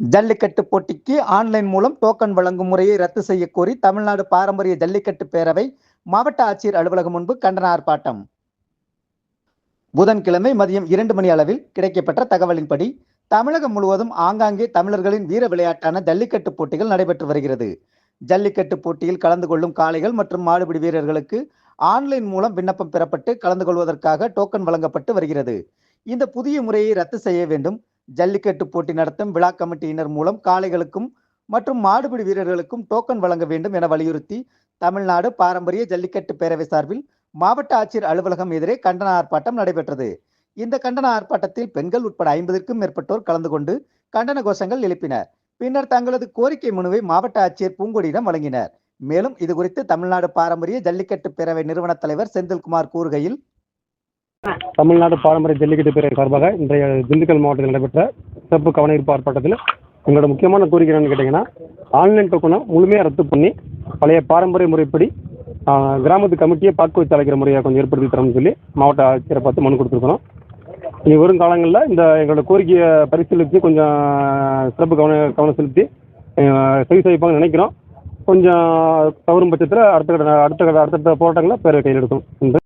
ஜல்லிக்கட்டு போட்டிக்கு ஆன்லைன் மூலம் டோக்கன் வழங்கும் முறையை ரத்து செய்ய கோரி தமிழ்நாடு பாரம்பரிய ஜல்லிக்கட்டு பேரவை மாவட்ட ஆட்சியர் அலுவலகம் முன்பு கண்டன ஆர்ப்பாட்டம். புதன்கிழமை மதியம் இரண்டு மணி அளவில் கிடைக்கப்பெற்ற தகவலின்படி தமிழகம் முழுவதும் ஆங்காங்கே தமிழர்களின் வீர விளையாட்டான ஜல்லிக்கட்டு போட்டிகள் நடைபெற்று வருகிறது. ஜல்லிக்கட்டு போட்டியில் கலந்து கொள்ளும் காளைகள் மற்றும் மாடுபிடி வீரர்களுக்கு ஆன்லைன் மூலம் விண்ணப்பம் பெறப்பட்டு கலந்து கொள்வதற்காக டோக்கன் வழங்கப்பட்டு வருகிறது. இந்த புதிய முறையை ரத்து செய்ய வேண்டும். ஜல்லிக்கட்டு போட்டி நடத்தும் விழா கமிட்டியினர் மூலம் காளைகளுக்கும் மற்றும் மாடுபிடி வீரர்களுக்கும் டோக்கன் வழங்க வேண்டும் என வலியுறுத்தி தமிழ்நாடு பாரம்பரிய ஜல்லிக்கட்டு பேரவை சார்பில் மாவட்ட ஆட்சியர் அலுவலகம் எதிரே கண்டன ஆர்ப்பாட்டம் நடைபெற்றது. இந்த கண்டன ஆர்ப்பாட்டத்தில் பெண்கள் உட்பட ஐம்பதிற்கும் மேற்பட்டோர் கலந்து கொண்டு கண்டன கோஷங்கள் எழுப்பினர். பின்னர் தங்களது கோரிக்கை மனுவை மாவட்ட ஆட்சியர் பூங்கொடியிடம் வழங்கினர். மேலும் இதுகுறித்து தமிழ்நாடு பாரம்பரிய ஜல்லிக்கட்டு பேரவை நிறுவன தலைவர் செந்தில்குமார் கூறுகையில் தமிழ்நாடு பாரம்பரிய ஜல்லிக்கட்டு பேரவை சார்பாக இன்றைய திண்டுக்கல் மாவட்டத்தில் நடைபெற்ற சிறப்பு கவனஈர்ப்பு ஆர்ப்பாட்டத்தில் எங்களோட முக்கியமான கோரிக்கை என்னன்னு கேட்டிங்கன்னா ஆன்லைன் டோக்கனை முழுமையாக ரத்து பண்ணி பழைய பாரம்பரிய முறைப்படி கிராமத்து கமிட்டியை பார்க்க வச்சு அழைக்கிற முறையை கொஞ்சம் ஏற்படுத்தி தரணும்னு சொல்லி மாவட்ட ஆட்சியரை பார்த்து மனு கொடுத்துருக்கோம் இனி வரும் காலங்களில் இந்த எங்களோட கோரிக்கையை பரிசீலித்து கொஞ்சம் சிறப்பு கவன கவனம் செலுத்தி சரி செய்வாங்கன்னு நினைக்கிறோம். கொஞ்சம் தவறும் பட்சத்தில் அடுத்த அடுத்த அடுத்தடுத்த போராட்டங்களை பேரவை கையில் எடுக்கும் என்று